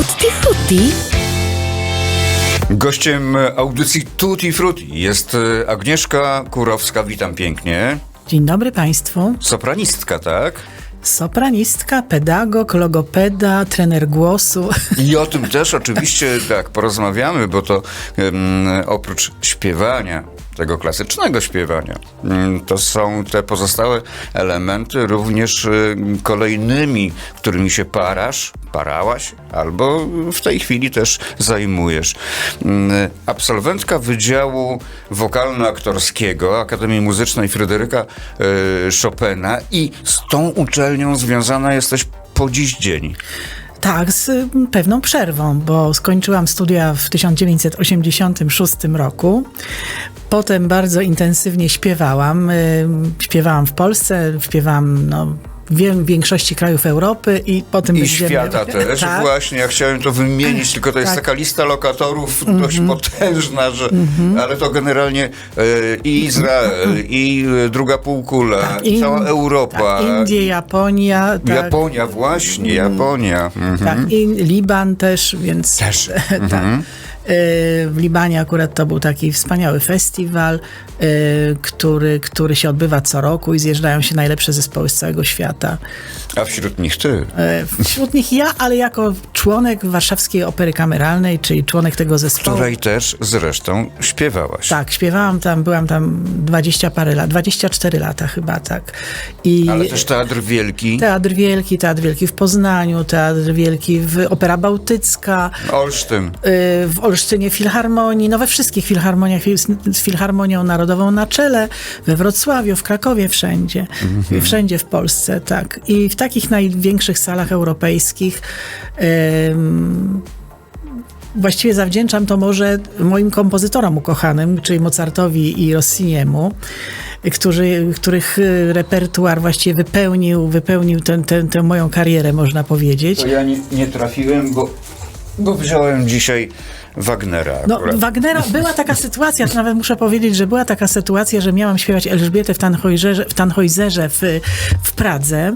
Tutti Frutti? Gościem audycji Tutti Frutti jest e, Agnieszka Kurowska. Witam pięknie. Dzień dobry Państwu. Sopranistka, tak? Sopranistka, pedagog, logopeda, trener głosu. I o tym też oczywiście tak porozmawiamy, bo to em, oprócz śpiewania, tego klasycznego śpiewania, em, to są te pozostałe elementy również em, kolejnymi, którymi się parasz, parałaś, albo w tej chwili też zajmujesz. Em, Absolwentka Wydziału Wokalno-Aktorskiego Akademii Muzycznej Fryderyka e, Chopina i z tą uczelnią związana jesteś po dziś dzień. Tak, z y, pewną przerwą, bo skończyłam studia w 1986 roku. Potem bardzo intensywnie śpiewałam. Y, Śpiewałam w Polsce, śpiewałam no, w wie- większości krajów Europy i potem I będziemy- świata też. Tak. Właśnie, ja chciałem to wymienić, tylko to jest Tak. taka lista lokatorów dość Mhm. potężna, że, ale to generalnie e, i Izrael, i e, druga półkula, Tak, In- cała Europa. Tak, Indie, Japonia. Tak, Japonia, właśnie, Japonia. Mhm. Tak, Liban też, więc. Też. tak. W Libanie akurat to był taki wspaniały festiwal, y, który, który się odbywa co roku i zjeżdżają się najlepsze zespoły z całego świata. A wśród nich ty. Y, Wśród nich ja, ale jako członek Warszawskiej Opery Kameralnej, czyli członek tego zespołu. Której też zresztą śpiewałaś. Tak, śpiewałam tam, byłam tam 20 parę lat, 24 lata chyba, tak. I Ale też Teatr Wielki, Teatr Wielki, Teatr Wielki w Poznaniu, Teatr Wielki w Opera Bałtycka, Olsztyn. w Olsztynie Filharmonii, no we wszystkich filharmoniach z- Filharmonią Narodową na czele, we Wrocławiu, w Krakowie, wszędzie. Wszędzie w Polsce, tak. I w takich największych salach europejskich ym, właściwie zawdzięczam to może moim kompozytorom ukochanym, czyli Mozartowi i Rossiniemu, którzy, których y, repertuar właściwie wypełnił, wypełnił tę tę- tę moją karierę, można powiedzieć. To ja nie, nie trafiłem, bo, bo wziąłem dzisiaj Wagnera No. Wagnera, była taka sytuacja, to nawet muszę powiedzieć, że była taka sytuacja, że miałam śpiewać Elżbietę w Tannhäuserze, w, Tannhäuserze w, w Pradze,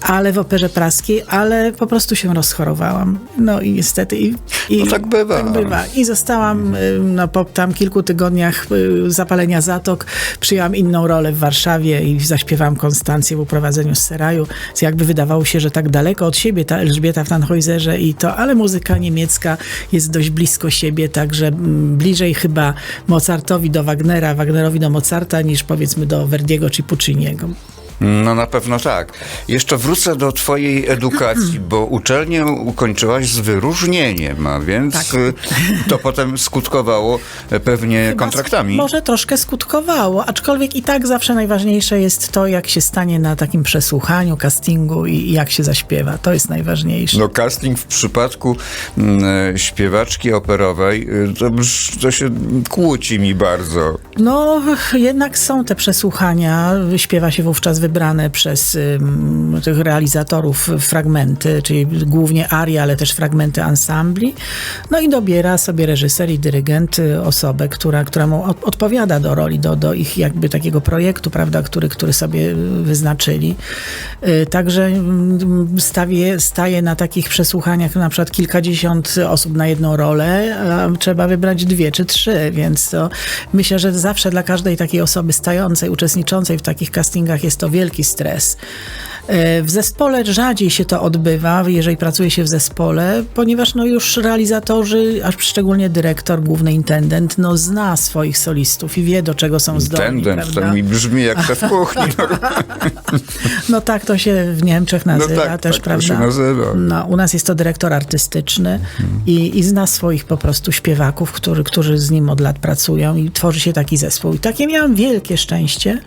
ale w Operze Praskiej, ale po prostu się rozchorowałam. No i niestety. I, i, No tak bywa. Tak bywa. I zostałam y, no, po tam kilku tygodniach y, zapalenia zatok, przyjęłam inną rolę w Warszawie i zaśpiewałam Konstancję w uprowadzeniu z Seraju. Więc jakby wydawało się, że tak daleko od siebie ta Elżbieta w Tannhäuserze i to, ale muzyka niemiecka jest dość blisko siebie, także mm, bliżej chyba Mozartowi do Wagnera, Wagnerowi do Mozarta niż powiedzmy do Verdiego czy Pucciniego. No na pewno tak. Jeszcze wrócę do twojej edukacji, bo uczelnię ukończyłaś z wyróżnieniem, a więc Tak. y, to potem skutkowało e, pewnie Chyba kontraktami. Może troszkę skutkowało, aczkolwiek i tak zawsze najważniejsze jest to, jak się stanie na takim przesłuchaniu, castingu i, jak się zaśpiewa. To jest najważniejsze. No casting w przypadku mm, e, śpiewaczki operowej, y, to, to się kłóci mi bardzo. No, jednak są te przesłuchania. Śpiewa się wówczas wybrane przez tych realizatorów fragmenty, czyli głównie aria, ale też fragmenty ansambli. No i dobiera sobie reżyser i dyrygent y, osobę, która, która mu od, odpowiada do roli, do, do ich jakby takiego projektu, prawda, który, który sobie y, wyznaczyli. Y, Także stawie, staje na takich przesłuchaniach na przykład kilkadziesiąt osób na jedną rolę, a trzeba wybrać dwie czy trzy, więc to myślę, że zawsze dla każdej takiej osoby stającej, uczestniczącej w takich castingach jest to wielki stres. E, W zespole rzadziej się to odbywa, jeżeli pracuje się w zespole, ponieważ no już realizatorzy, a szczególnie dyrektor, główny intendent, no zna swoich solistów i wie, do czego są zdolni. Tendent, prawda? to mi brzmi jak szef kuchni. No, No tak to się w Niemczech nazywa tak, też, tak to prawda? się nazywa. No, u nas jest to dyrektor artystyczny i, i zna swoich po prostu śpiewaków, który, którzy z nim od lat pracują i tworzy się taki zespół. I takie miałam wielkie szczęście,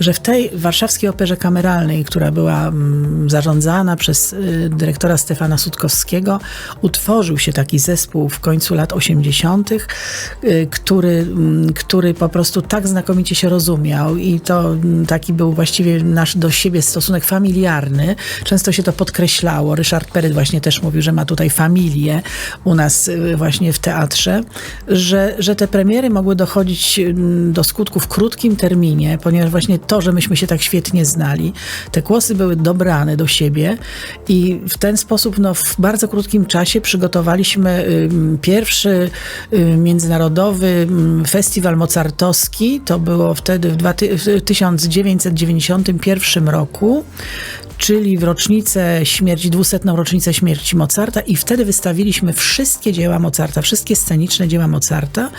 że w tej warszawskiej operze kameralnej, która była mm, zarządzana przez y, dyrektora Stefana Sutkowskiego, utworzył się taki zespół w końcu lat 80., y, który, mm, który po prostu tak znakomicie się rozumiał i to mm, taki był właściwie nasz do siebie stosunek familiarny. Często się to podkreślało. Ryszard Peryt właśnie też mówił, że ma tutaj familię u nas y, właśnie w teatrze, że, że te premiery mogły dochodzić do skutku w krótkim terminie, ponieważ właśnie to, że myśmy się tak świetnie znali. Te głosy były dobrane do siebie i w ten sposób no, w bardzo krótkim czasie przygotowaliśmy pierwszy międzynarodowy festiwal mozartowski. To było wtedy w 1991 roku czyli w rocznicę śmierci, dwusetną rocznicę śmierci Mozarta i wtedy wystawiliśmy wszystkie dzieła Mozarta, wszystkie sceniczne dzieła Mozarta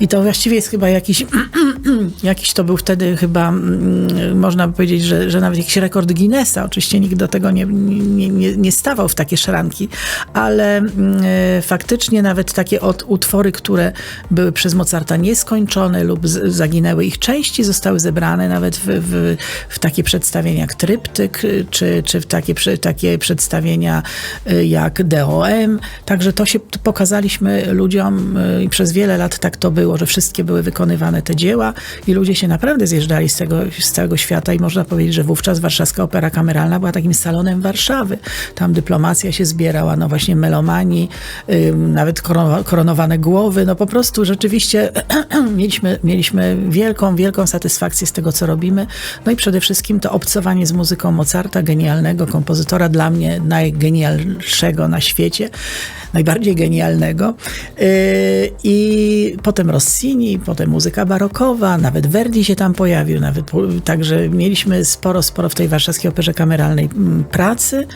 i to właściwie jest chyba jakiś, jakiś to był wtedy chyba, mm, można by powiedzieć, że, że nawet jakiś rekord Guinnessa, oczywiście nikt do tego nie, nie, nie, nie stawał w takie szranki, ale mm, e, faktycznie nawet takie od, utwory, które były przez Mozarta nieskończone lub z, zaginęły ich części, zostały zebrane nawet w, w, w takie przedstawienia jak Tryptyk, y, czy, czy w takie, takie przedstawienia y, jak DOM. Także to się pokazaliśmy ludziom y, i przez wiele lat tak to było, że wszystkie były wykonywane te dzieła i ludzie się naprawdę zjeżdżali z, tego, z całego świata i można powiedzieć, że wówczas Warszawska Opera Kameralna była takim salonem Warszawy. Tam dyplomacja się zbierała, no właśnie melomani, y, nawet koronowa- koronowane głowy, no po prostu rzeczywiście mieliśmy, mieliśmy wielką, wielką satysfakcję z tego, co robimy. No i przede wszystkim to obcowanie z muzyką Mozarta, genialnego kompozytora, dla mnie najgenialszego na świecie, najbardziej genialnego. Yy, I potem Rossini, potem muzyka barokowa, nawet Verdi się tam pojawił, nawet, także mieliśmy sporo, sporo w tej warszawskiej operze kameralnej mm, pracy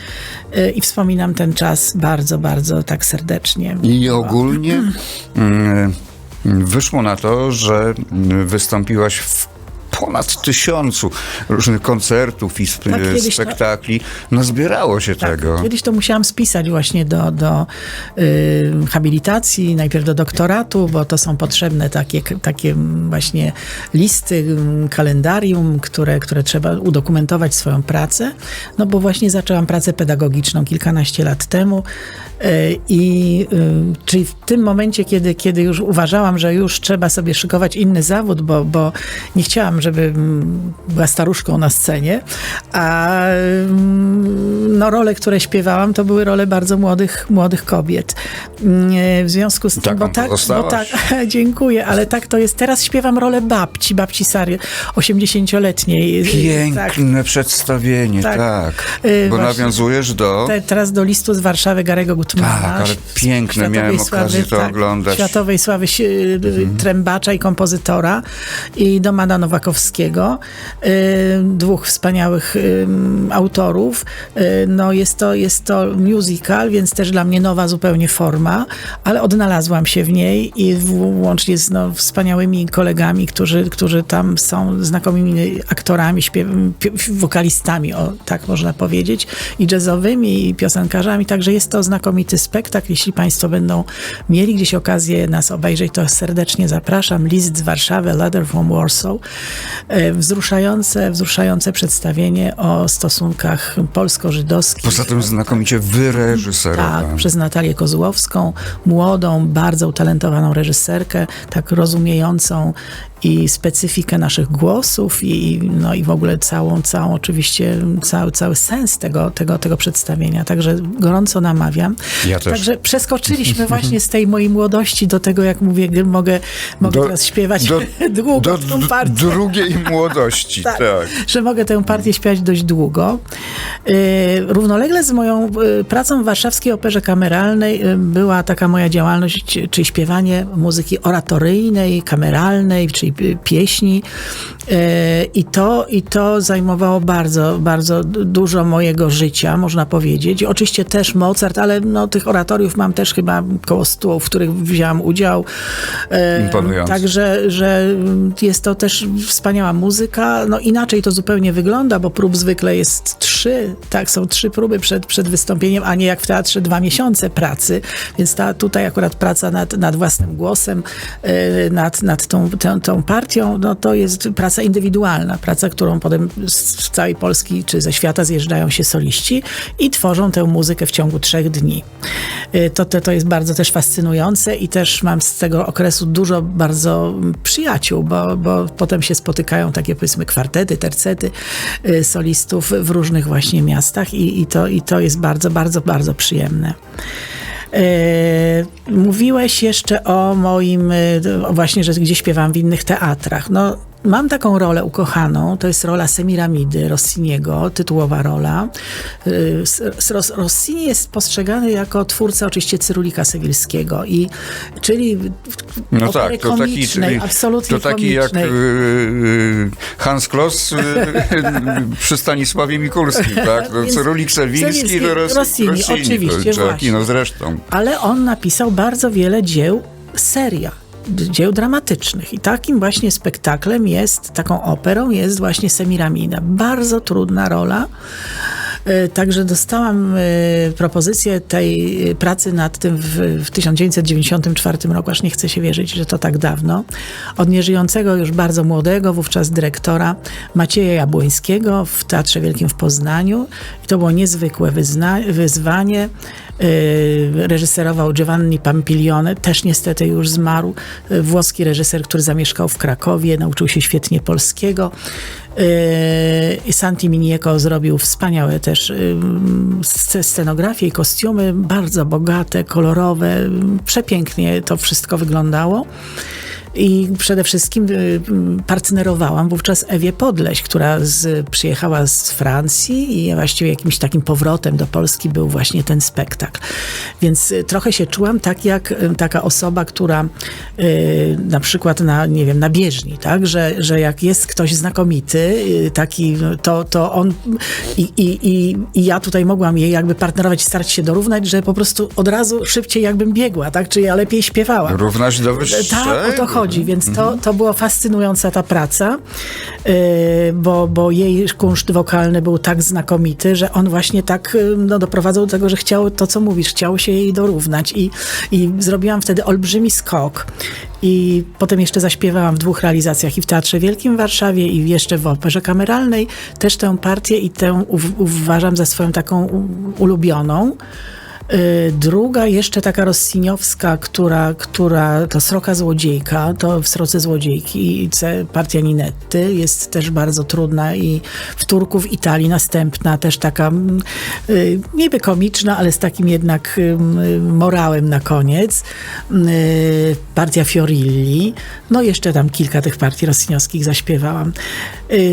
yy, i wspominam ten czas bardzo, bardzo tak serdecznie. I ogólnie mm, wyszło na to, że wystąpiłaś w ponad tysiącu różnych koncertów i sp- Tak, kiedyś to- spektakli. No zbierało się tego. Kiedyś to musiałam spisać właśnie do, do y, habilitacji, najpierw do doktoratu, bo to są potrzebne takie, takie właśnie listy, mm, kalendarium, które, które trzeba udokumentować swoją pracę. No bo właśnie zaczęłam pracę pedagogiczną kilkanaście lat temu y, i y, czyli w tym momencie, kiedy, kiedy już uważałam, że już trzeba sobie szykować inny zawód, bo, bo nie chciałam, żeby mm, była staruszką na scenie, a mm, no, role, które śpiewałam, to były role bardzo młodych, młodych kobiet. Mm, W związku z tym, Taką bo tak, bo tak, dziękuję, ale tak to jest. Teraz śpiewam rolę babci, babci Sary, 80-letniej. Tak. Piękne przedstawienie, Tak. tak. Y, Bo właśnie. nawiązujesz do... Te, teraz do listu z Warszawy Garego Gutmana. Tak, ale piękne, Światowej miałem okazję to oglądać. Mhm. Światowej sławy si- trębacza i kompozytora i do Mana Nowakowskiego. Y, dwóch wspaniałych autorów. Y, no jest to, jest to musical, więc też dla mnie nowa zupełnie forma, ale odnalazłam się w niej i łącznie z no, wspaniałymi kolegami, którzy, którzy tam są znakomymi aktorami, śpiew, pi- wokalistami, o, tak można powiedzieć, i jazzowymi, i piosenkarzami, także jest to znakomity spektakl. Jeśli Państwo będą mieli gdzieś okazję nas obejrzeć, to serdecznie zapraszam. List z Warszawy, Letter from Warsaw. E, Wzruszające, wzruszające przedstawienie o stosunkach polsko-żydowskich. Poza tym znakomicie wyreżyserowane. Tak, przez Natalię Kozłowską, młodą, bardzo utalentowaną reżyserkę, tak rozumiejącą i specyfikę naszych głosów i, no, i w ogóle całą, całą oczywiście, cały, cały sens tego, tego, tego przedstawienia. Także gorąco namawiam. Ja też. Także przeskoczyliśmy właśnie z tej mojej młodości do tego, jak mówię, gdy mogę, mogę teraz śpiewać długo do, tą do partię drugiej młodości, tak. że mogę tę partię śpiewać dość długo. Yy, Równolegle z moją yy, pracą w Warszawskiej Operze Kameralnej yy, była taka moja działalność, czyli śpiewanie muzyki oratoryjnej, kameralnej, czyli pieśni. Yy, I to, I to zajmowało bardzo, bardzo dużo mojego życia, można powiedzieć. I oczywiście też Mozart, ale no, tych oratoriów mam też chyba koło stu, w których wzięłam udział. Yy, Imponujące. Także że, jest to też wspaniała muzyka. No inaczej to zupełnie wygląda, bo prób zwykle jest trzy, tak, są trzy próby przed, przed wystąpieniem, a nie jak w teatrze dwa miesiące pracy, więc ta, tutaj akurat praca nad, nad własnym głosem, e, nad, nad tą, tą, tą partią, no to jest praca indywidualna, praca, którą potem z całej Polski czy ze świata zjeżdżają się soliści i tworzą tę muzykę w ciągu trzech dni. E, To, to, to jest bardzo też fascynujące i też mam z tego okresu dużo bardzo przyjaciół, bo, bo potem się spotykają takie powiedzmy kwartety, tercety y, solistów w różnych właśnie miastach i, i, to, i to jest bardzo, bardzo, bardzo przyjemne. E, mówiłeś jeszcze o moim, o właśnie, że gdzie śpiewam w innych teatrach. No, mam taką rolę ukochaną, to jest rola Semiramidy Rossiniego, tytułowa rola. Y, Rossini jest postrzegany jako twórca oczywiście Cyrulika Sewilskiego, i, czyli No tak, to taki, absolutnie to taki jak komicznej. yy, Hans Kloss yy, przy Stanisławie Mikulskim, tak? To Cyrulik Sewilski, to Ros- Rossini, oczywiście, to, właśnie. No zresztą. ale on napisał bardzo wiele dzieł seria dzieł dramatycznych i takim właśnie spektaklem jest, taką operą jest właśnie Semiramina. Bardzo trudna rola. E, Także dostałam e, propozycję tej e, pracy nad tym w, w 1994 roku, aż nie chcę się wierzyć, że to tak dawno, od nieżyjącego już bardzo młodego, wówczas dyrektora Macieja Jabłońskiego w Teatrze Wielkim w Poznaniu. I to było niezwykłe wyzwanie. Reżyserował Giovanni Pampilione, też niestety już zmarł, włoski reżyser, który zamieszkał w Krakowie, nauczył się świetnie polskiego. Yy, Santi Minieko zrobił wspaniałe też sce- scenografie i kostiumy, bardzo bogate, kolorowe, ym, przepięknie to wszystko wyglądało. I przede wszystkim y, partnerowałam wówczas Ewie Podleś, która z, przyjechała z Francji i właściwie jakimś takim powrotem do Polski był właśnie ten spektakl. Więc y, trochę się czułam tak jak y, taka osoba, która y, na przykład na, nie wiem, na bieżni, tak? Że, że jak jest ktoś znakomity, y, taki, no, to, to on i, i, i, i ja tutaj mogłam jej jakby partnerować, starać się dorównać, że po prostu od razu szybciej jakbym biegła, tak? Czy ja lepiej śpiewałam. Równać do wyższego. Tak, o to chodzi, więc to, to była fascynująca ta praca, yy, bo, bo jej kunszt wokalny był tak znakomity, że on właśnie tak yy, no, doprowadzał do tego, że chciał to, co mówisz, chciał się jej dorównać i, i zrobiłam wtedy olbrzymi skok. I potem jeszcze zaśpiewałam w dwóch realizacjach i w Teatrze Wielkim w Warszawie i jeszcze w Operze Kameralnej też tę partię i tę uw- uważam za swoją taką ulubioną. Y, Druga jeszcze taka rossiniowska, która, która to Sroka Złodziejka, to w Sroce Złodziejki partia Ninetty jest też bardzo trudna i w Turku w Italii następna też taka mm, y, niby komiczna, ale z takim jednak morałem na koniec. Y, Partia Fiorilli, no jeszcze tam kilka tych partii rossiniowskich zaśpiewałam.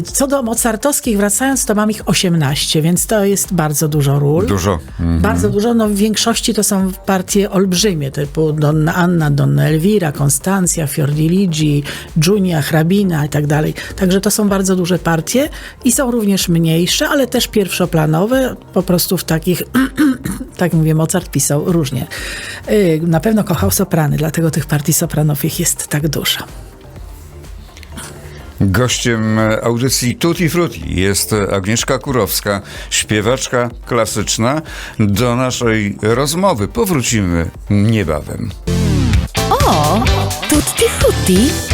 Co do mozartowskich, wracając, to mam ich 18, więc to jest bardzo dużo ról. Dużo. Mm. Bardzo dużo, no większości to są partie olbrzymie, typu Donna Anna, Donna Elvira, Konstancja, Fiordiligi, Giunia, Hrabina i tak dalej. Także to są bardzo duże partie i są również mniejsze, ale też pierwszoplanowe, po prostu w takich, tak mówię, Mozart pisał różnie. Y, Na pewno kochał soprany, dlatego tych partii sopranowych jest tak dużo. Gościem audycji Tutti Frutti jest Agnieszka Kurowska, śpiewaczka klasyczna. Do naszej rozmowy powrócimy niebawem. O, tutti frutti.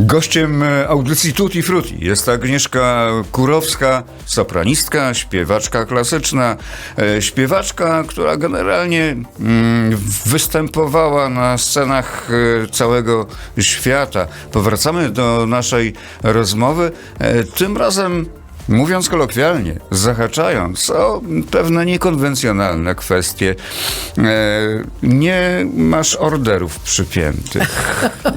Gościem audycji Tutti Frutti jest Agnieszka Kurowska, sopranistka, śpiewaczka klasyczna, e, śpiewaczka, która generalnie mm, występowała na scenach e, całego świata. Powracamy do naszej rozmowy, e, tym razem Mówiąc kolokwialnie, zahaczając o pewne niekonwencjonalne kwestie, e, nie masz orderów przypiętych.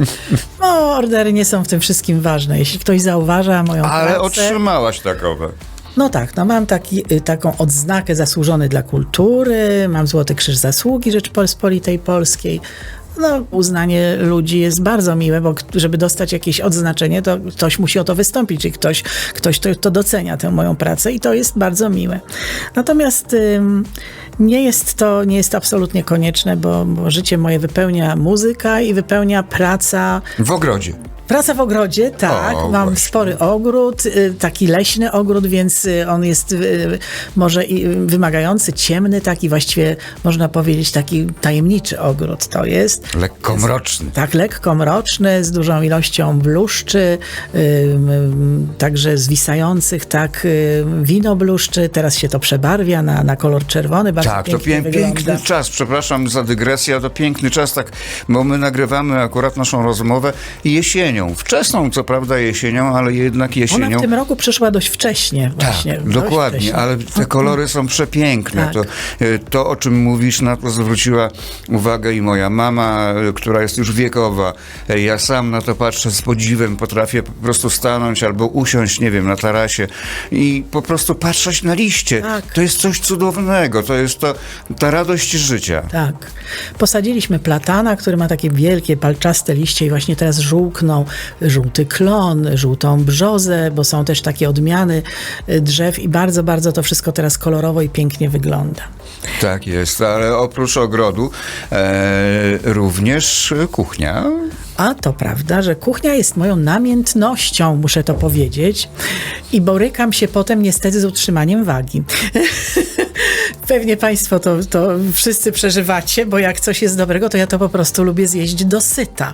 No, ordery nie są w tym wszystkim ważne. Jeśli ktoś zauważa moją Ale pracę... otrzymałaś takowe. No tak, no mam taki, y, taką odznakę zasłużony dla kultury, mam Złoty Krzyż Zasługi Rzeczypospolitej Polskiej. No, uznanie ludzi jest bardzo miłe, bo żeby dostać jakieś odznaczenie, to ktoś musi o to wystąpić, czyli ktoś, ktoś to, to docenia tę moją pracę i to jest bardzo miłe. Natomiast ym, nie jest to nie jest absolutnie konieczne, bo, bo życie moje wypełnia muzyka i wypełnia praca W ogrodzie. Praca w ogrodzie, tak. O, Mam właśnie. spory ogród, y, taki leśny ogród, więc y, on jest y, może wymagający, ciemny, taki właściwie można powiedzieć taki tajemniczy ogród to jest. Lekko mroczny. Tak, lekko mroczny, z dużą ilością bluszczy, także zwisających, tak, wino bluszczy, teraz się to przebarwia na, na kolor czerwony, bardzo Tak, to pię- wygląda. piękny czas, przepraszam za dygresję, to piękny czas, tak, bo my nagrywamy akurat naszą rozmowę jesienią. Jesienią. Wczesną, co prawda jesienią, ale jednak Ona jesienią. w tym roku przyszła dość wcześnie właśnie. Tak, dokładnie, wcześnie. ale te kolory są przepiękne. Tak. To, e, to, o czym mówisz, na to zwróciła uwagę i moja mama, e, która jest już wiekowa. E, Ja sam na to patrzę z podziwem, potrafię po prostu stanąć albo usiąść, nie wiem, na tarasie i po prostu patrzeć na liście. Tak. To jest coś cudownego, to jest to, ta radość życia. Tak. Posadziliśmy platana, który ma takie wielkie, palczaste liście i właśnie teraz żółkną żółty klon, żółtą brzozę, bo są też takie odmiany y, drzew i bardzo, bardzo to wszystko teraz kolorowo i pięknie wygląda. Tak jest, ale oprócz ogrodu e, również kuchnia. A to prawda, że kuchnia jest moją namiętnością, muszę to powiedzieć. I borykam się potem niestety z utrzymaniem wagi. Pewnie Państwo to, to wszyscy przeżywacie, bo jak coś jest dobrego, to ja to po prostu lubię zjeść do syta.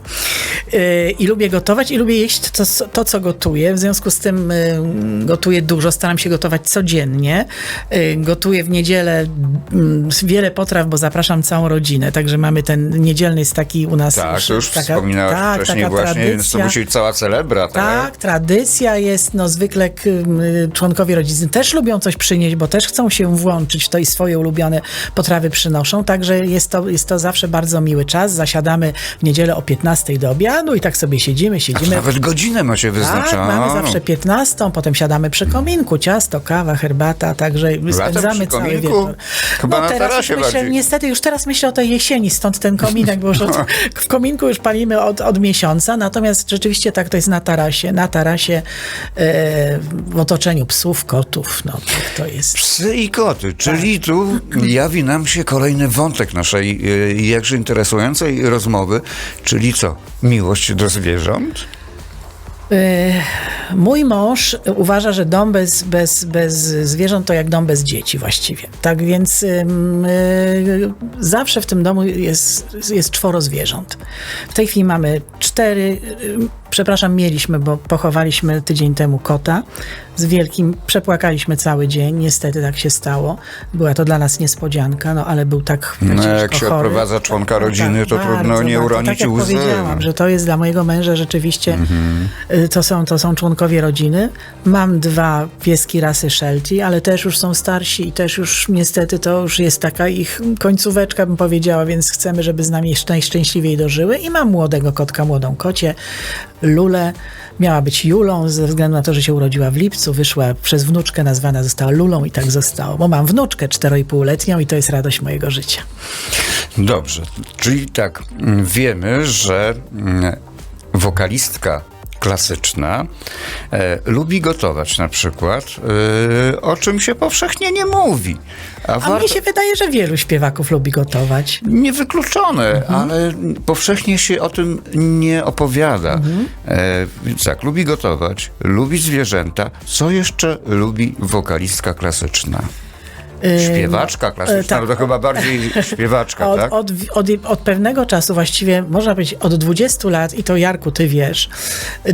Yy, I lubię gotować i lubię jeść to, to, co gotuję. W związku z tym yy, gotuję dużo, staram się gotować codziennie. Yy, Gotuję w niedzielę mm, wiele potraw, bo zapraszam całą rodzinę. Także mamy ten niedzielny jest taki u nas. Tak, to już taka- wspominałaś tak, wcześniej taka właśnie, więc to tradycja. musi być cała celebra, tak? Tak, tradycja jest, no zwykle członkowie rodziny też lubią coś przynieść, bo też chcą się włączyć w to i swoje ulubione potrawy przynoszą, także jest to, jest to zawsze bardzo miły czas. Zasiadamy w niedzielę o 15 do obiadu i tak sobie siedzimy, siedzimy. Nawet godzinę macie Tak, wyznaczoną. mamy zawsze 15, potem siadamy przy kominku, ciasto, kawa, herbata, także spędzamy cały wieczór. Chyba na teraz już myślę, niestety już teraz myślę o tej jesieni, stąd ten kominek, bo już od, w kominku już palimy od, od miesiąca, natomiast rzeczywiście tak to jest na tarasie, na tarasie e, w otoczeniu psów, kotów, no tak to jest. Psy i koty, czyli Tak. tu jawi nam się kolejny wątek naszej e, jakże interesującej rozmowy, czyli co? Miłość do zwierząt? E, Mój mąż uważa, że dom bez, bez, bez zwierząt to jak dom bez dzieci właściwie. Tak więc ym, y, zawsze w tym domu jest, jest czworo zwierząt. W tej chwili mamy cztery, y, przepraszam, mieliśmy, bo pochowaliśmy tydzień temu kota z wielkim, przepłakaliśmy cały dzień, niestety tak się stało. Była to dla nas niespodzianka, no ale był tak No, jak się chory. odprowadza członka Tak, rodziny, to bardzo, trudno nie bardzo. uronić Tak jak łzy. powiedziałam, że to jest dla mojego męża rzeczywiście, Mhm. Y, to, są, to są członkowie rodziny. Mam dwa pieski rasy Sheltie, ale też już są starsi i też już niestety to już jest taka ich końcóweczka, bym powiedziała, więc chcemy, żeby z nami jeszcze najszczęśliwiej dożyły. I mam młodego kotka, młodą kocie, Lulę. Miała być Julą, ze względu na to, że się urodziła w lipcu, wyszła przez wnuczkę, nazwana została Lulą i tak zostało. Bo mam wnuczkę 4,5-letnią i to jest radość mojego życia. Dobrze, czyli tak, mm, wiemy, że mm, wokalistka klasyczna e, lubi gotować na przykład, e, o czym się powszechnie nie mówi. A, A warto... mnie się wydaje, że wielu śpiewaków lubi gotować. Niewykluczone, Mhm. ale powszechnie się o tym nie opowiada. Mhm. E, więc tak, lubi gotować, lubi zwierzęta. Co jeszcze lubi wokalistka klasyczna? Śpiewaczka klasyczna, tak. no to chyba bardziej śpiewaczka, Od, tak? od, od, od pewnego czasu, właściwie można powiedzieć od 20 lat, i to Jarku, ty wiesz,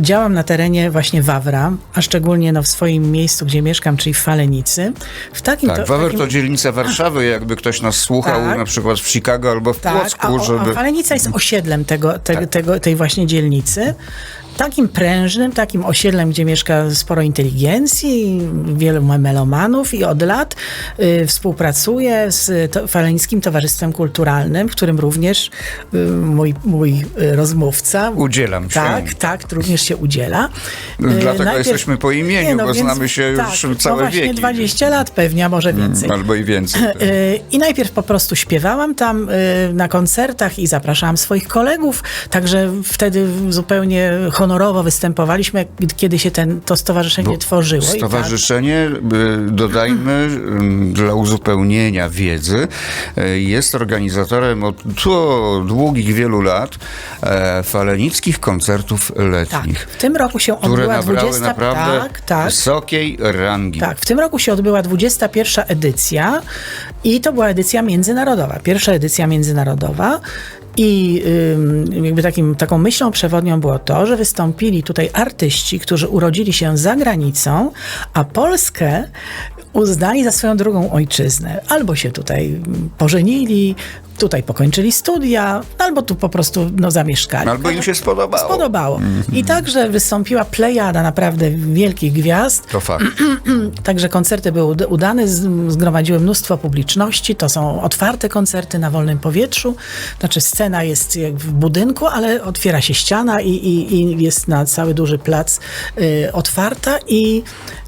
działam na terenie właśnie Wawra, a szczególnie no, w swoim miejscu, gdzie mieszkam, czyli w Falenicy. W takim Tak, to, Wawer takim, to dzielnica Warszawy, jakby ktoś nas słuchał Tak. na przykład w Chicago albo w tak, a, Płocku, o- żeby... a Falenica jest osiedlem tego, te, Tak. tego, tej właśnie dzielnicy. Takim prężnym, takim osiedlem, gdzie mieszka sporo inteligencji, wielu melomanów i od lat y, współpracuję z to, Falenickim Towarzystwem Kulturalnym, w którym również y, mój, mój y, rozmówca Udzielam się. tak, tak, również się udziela. Y, Dlatego jesteśmy po imieniu, bo znamy się już tak, całe no właśnie wieki. 20 lat pewnie, a może więcej. Albo i więcej. Y, I najpierw po prostu śpiewałam tam na koncertach i zapraszałam swoich kolegów, także wtedy zupełnie honorowo występowaliśmy, kiedy się ten, to stowarzyszenie Bo tworzyło. Tak, Stowarzyszenie, y, dodajmy, y, dla uzupełnienia wiedzy, y, jest organizatorem od długich wielu lat e, falenickich koncertów tak, letnich, w tym roku się odbyła nabrały 20... naprawdę Tak, tak. wysokiej rangi. Tak, w tym roku się odbyła 21 edycja i to była edycja międzynarodowa, pierwsza edycja międzynarodowa. I jakby takim, taką myślą przewodnią było to, że wystąpili tutaj artyści, którzy urodzili się za granicą, a Polskę uznali za swoją drugą ojczyznę. Albo się tutaj pożenili, tutaj pokończyli studia, albo tu po prostu no, zamieszkali. Albo im się spodobało. Spodobało. I także wystąpiła plejada naprawdę wielkich gwiazd. To fakt. Także koncerty były ud- udane, zgromadziły mnóstwo publiczności. To są otwarte koncerty na wolnym powietrzu. Znaczy scena jest jak w budynku, ale otwiera się ściana i, i, i jest na cały duży plac y, otwarta i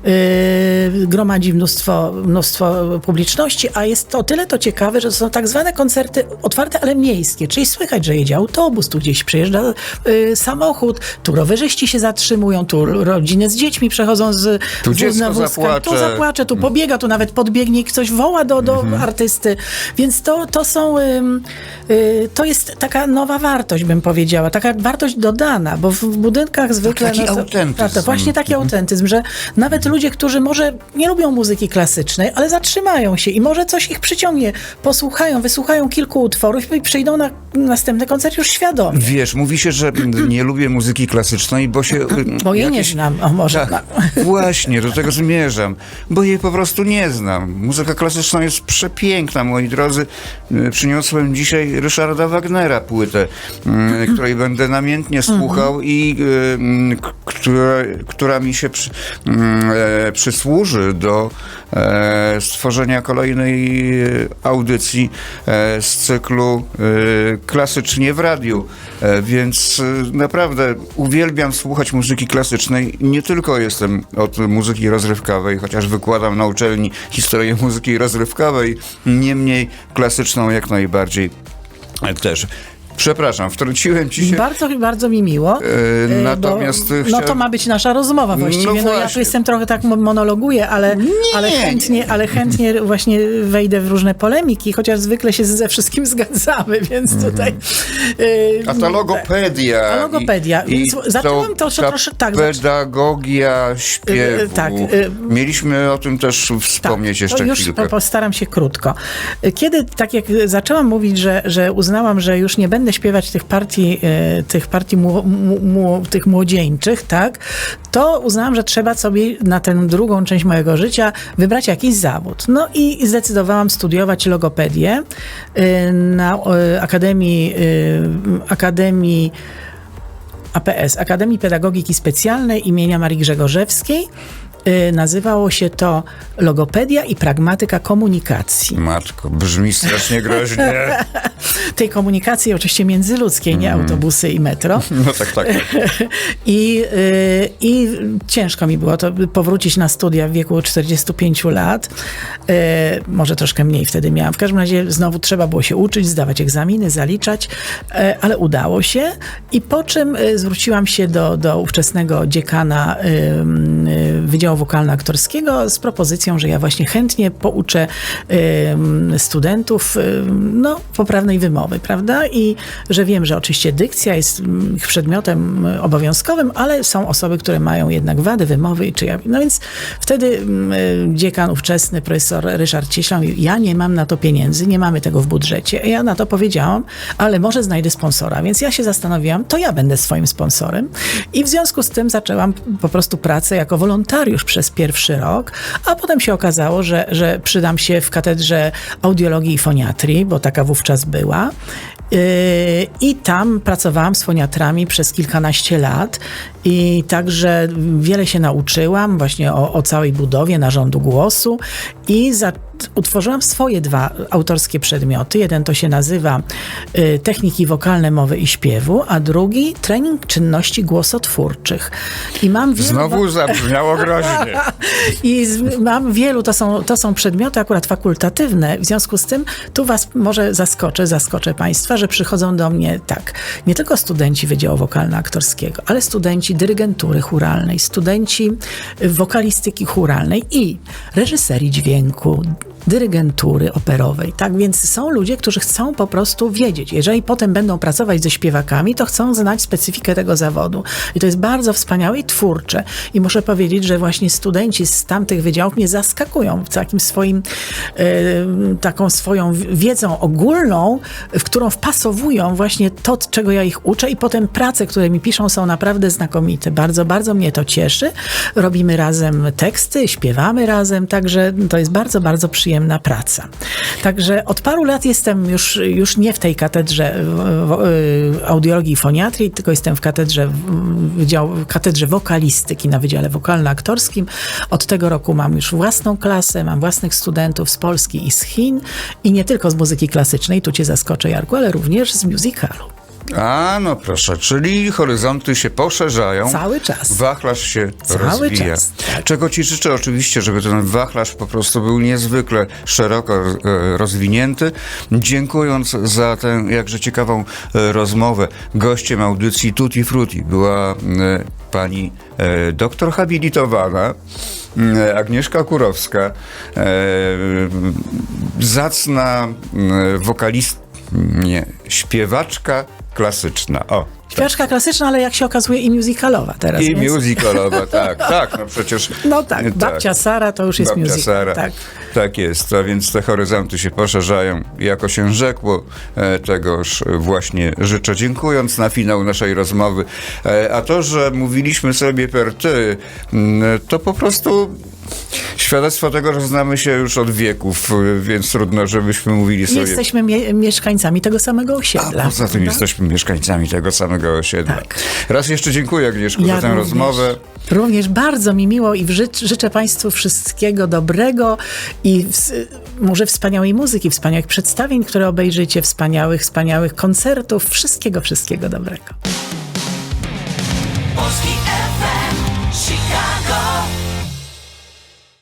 y, gromadzi mnóstwo, mnóstwo publiczności, a jest to o tyle to ciekawe, że to są tak zwane koncerty otwarte, ale miejskie, czyli słychać, że jedzie autobus, tu gdzieś przejeżdża y, samochód, tu rowerzyści się zatrzymują, tu rodziny z dziećmi przechodzą z Tu wóz na wózkach, zapłacze. tu zapłacze, tu pobiega, tu nawet podbiegnie i ktoś woła do, do artysty. Więc to, to są, ym, y, to jest taka nowa wartość, bym powiedziała, taka wartość dodana, bo w budynkach zwykle... taki no autentyzm. Prawda, właśnie taki autentyzm, że nawet ludzie, którzy może nie lubią muzyki klasycznej, ale zatrzymają się i może coś ich przyciągnie, posłuchają, wysłuchają kilku utworów i przyjdą na następny koncert już świadomie. Wiesz, mówi się, że nie lubię muzyki klasycznej, bo się... y, Bo jej nie jakieś- znam, o może. Tak, właśnie, do tego zmierzam, bo jej po prostu nie znam. Muzyka klasyczna jest przepiękna, moi drodzy. Y, Przyniosłem dzisiaj Ryszarda Wagnera płytę, y, której będę namiętnie słuchał i y, k- która, która mi się przy, e, przysłuży do stworzenia kolejnej e, audycji e, z cyklu e, klasycznie w radiu. E, Więc e, naprawdę uwielbiam słuchać muzyki klasycznej. Nie tylko jestem od muzyki rozrywkowej, chociaż wykładam na uczelni historię muzyki rozrywkowej, niemniej klasyczną jak najbardziej e, też. Przepraszam, wtrąciłem ci się. Bardzo, bardzo mi miło. E, natomiast, bo, e, No chciałem- to ma być nasza rozmowa właściwie. No No, ja tu jestem trochę tak mo- monologuję, ale, ale, chętnie, ale chętnie właśnie wejdę w różne polemiki, chociaż zwykle się ze wszystkim zgadzamy, więc tutaj... e, A ta logopedia. A logopedia. I, i Więc zaczęłam to, że ta trosze- tak, Pedagogia śpiewu. Y, y, tak, Mieliśmy o tym też wspomnieć Tak, jeszcze to już chwilkę. po- postaram się krótko. Kiedy, tak jak zaczęłam mówić, że, że uznałam, że już nie będę śpiewać tych partii, e, tych partii mu, mu, mu, tych młodzieńczych, tak, to uznałam, że trzeba sobie na tę drugą część mojego życia wybrać jakiś zawód. No i zdecydowałam studiować logopedię e, na e, Akademii, Akademii APS, Akademii Pedagogiki Specjalnej imienia Marii Grzegorzewskiej. Y, Nazywało się to Logopedia i Pragmatyka Komunikacji. Matko, brzmi strasznie groźnie. Tej komunikacji oczywiście międzyludzkiej, nie autobusy i metro. No tak, tak. I, y, I ciężko mi było to powrócić na studia w wieku 45 lat. Y, może troszkę mniej wtedy miałam. W każdym razie znowu trzeba było się uczyć, zdawać egzaminy, zaliczać, ale udało się. I po czym zwróciłam się do, do ówczesnego dziekana y, Wydziału Wokalno-Aktorskiego z propozycją, że ja właśnie chętnie pouczę y, studentów y, no, poprawnej wymowy, prawda? I że wiem, że oczywiście dykcja jest ich przedmiotem y, obowiązkowym, ale są osoby, które mają jednak wady wymowy. i Czy ja, no więc wtedy y, dziekan ówczesny, profesor Ryszard Cieśla mówił, ja nie mam na to pieniędzy, nie mamy tego w budżecie. Ja na to powiedziałam, ale może znajdę sponsora. Więc ja się zastanowiłam, to ja będę swoim sponsorem. I w związku z tym zaczęłam po prostu pracę jako wolontariusz przez pierwszy rok, a potem się okazało, że, że przydam się w katedrze audiologii i foniatrii, bo taka wówczas była. Yy, I tam pracowałam z foniatrami przez kilkanaście lat i także wiele się nauczyłam właśnie o, o całej budowie narządu głosu i za, utworzyłam swoje dwa autorskie przedmioty. Jeden to się nazywa y, Techniki wokalne mowy i śpiewu, a drugi Trening czynności głosotwórczych. I mam wielu Znowu zabrzmiało groźnie. i z, mam wielu, to są, to są przedmioty akurat fakultatywne, w związku z tym tu was może zaskoczę, zaskoczę państwa, że przychodzą do mnie tak, nie tylko studenci Wydziału Wokalno-Aktorskiego, ale studenci dyrygentury churalnej, studenci wokalistyki churalnej i reżyserii dźwięku, dyrygentury operowej. Tak więc są ludzie, którzy chcą po prostu wiedzieć. Jeżeli potem będą pracować ze śpiewakami, to chcą znać specyfikę tego zawodu. I to jest bardzo wspaniałe i twórcze. I muszę powiedzieć, że właśnie studenci z tamtych wydziałów mnie zaskakują w takim swoim, taką swoją wiedzą ogólną, w którą wpasowują właśnie to, czego ja ich uczę i potem prace, które mi piszą są naprawdę znakomite. Bardzo, bardzo mnie to cieszy. Robimy razem teksty, śpiewamy razem, także to jest bardzo, bardzo przyjemna praca. Także od paru lat jestem już, już nie w tej katedrze y, audiologii i foniatrii, tylko jestem w katedrze, katedrze wokalistyki na Wydziale Wokalno-Aktorskim. Od tego roku mam już własną klasę, mam własnych studentów z Polski i z Chin i nie tylko z muzyki klasycznej, tu cię zaskoczę Jarku, ale również z musicalu. A, no proszę, czyli horyzonty się poszerzają. Cały czas. Wachlarz się Cały rozwija. czas, tak. Czego ci życzę oczywiście, żeby ten wachlarz po prostu był niezwykle szeroko e, rozwinięty. Dziękując za tę jakże ciekawą e, rozmowę, gościem audycji Tutti Frutti była e, pani doktor habilitowana Agnieszka Kurowska, zacna wokalist, nie, śpiewaczka klasyczna. O, Śpiewaczka klasyczna, ale jak się okazuje i musicalowa teraz. i więc- musicalowa, tak, tak, no przecież... No tak, babcia Sara to już jest Babcia musical. Sara. Tak. tak jest, a więc te horyzonty się poszerzają. Jako się rzekło, e, tegoż właśnie życzę, dziękując na finał naszej rozmowy. E, A to, że mówiliśmy sobie per ty, mm, to po prostu świadectwo tego, że znamy się już od wieków, więc trudno, żebyśmy mówili sobie... jesteśmy mie- mieszkańcami tego samego A osiedla. poza tym prawda? jesteśmy mieszkańcami tego samego osiedla. Tak. Raz jeszcze dziękuję Agnieszku Ja za tę również. rozmowę. Również bardzo mi miło i życz, życzę Państwu wszystkiego dobrego i może wspaniałej muzyki, wspaniałych przedstawień, które obejrzycie, wspaniałych, wspaniałych koncertów. Wszystkiego, wszystkiego dobrego. Polski.